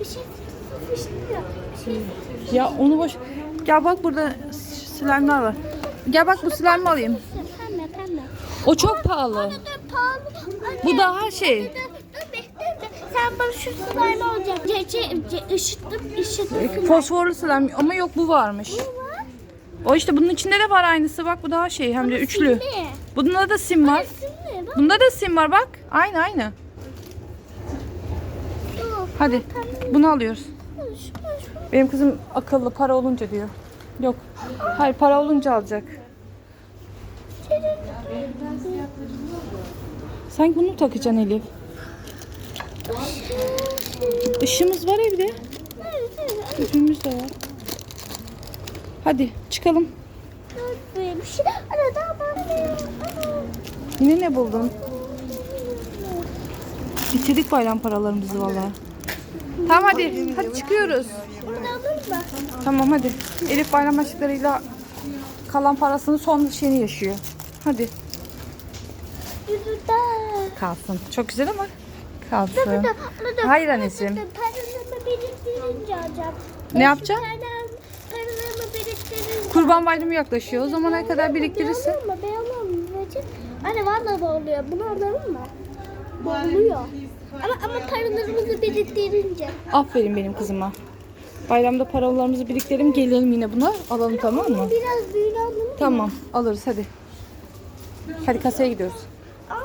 Bir şey. Bir şey Ya onu boş. Gel bak burada slime'lar var. Gel bak bu slime'ı alayım. Pembe pembe. O çok pahalı. Bu daha şey. Sen bana şu slime alacak. Cece ce, ışıttım ışıttım. Fosforlu slime ama yok bu varmış. O işte bunun içinde de var aynısı. Bak bu daha şey hem de üçlü. Bunda da sim var. Bunda da sim var bak. Aynı aynı. Hadi bunu alıyoruz. Benim kızım akıllı para olunca diyor. Yok. Hayır para olunca alacak. Sanki bunu mu takacaksın Elif? Işığımız var evde. Üstümüz de var. Hadi çıkalım. Yine ne buldun? Bitirdik bayram paralarımızı valla. Tamam hadi. Hadi çıkıyoruz. Burada alır mı? Tamam hadi. Elif bayram aşklarıyla kalan parasının son şeyini yaşıyor. Hadi. Kalsın. Çok güzel ama kalsın. Burada. Burada. Hayır anneciğim. Paranımı biriktirince alacağım. Ne yapacaksın? Biriktirince. Kurban bayramı yaklaşıyor. O zamana kadar biriktirirsin. Ben alalım mı? Anne valla boğuluyor. Bunu alalım mı? Boğuluyor. Ama, ama paralarımızı biriktirince. Aferin benim kızıma. Bayramda paralarımızı biriktirelim gelelim yine buna alalım tamam mı? Biraz büyülü alalım. Tamam alırız hadi. Hadi kasaya gidiyoruz.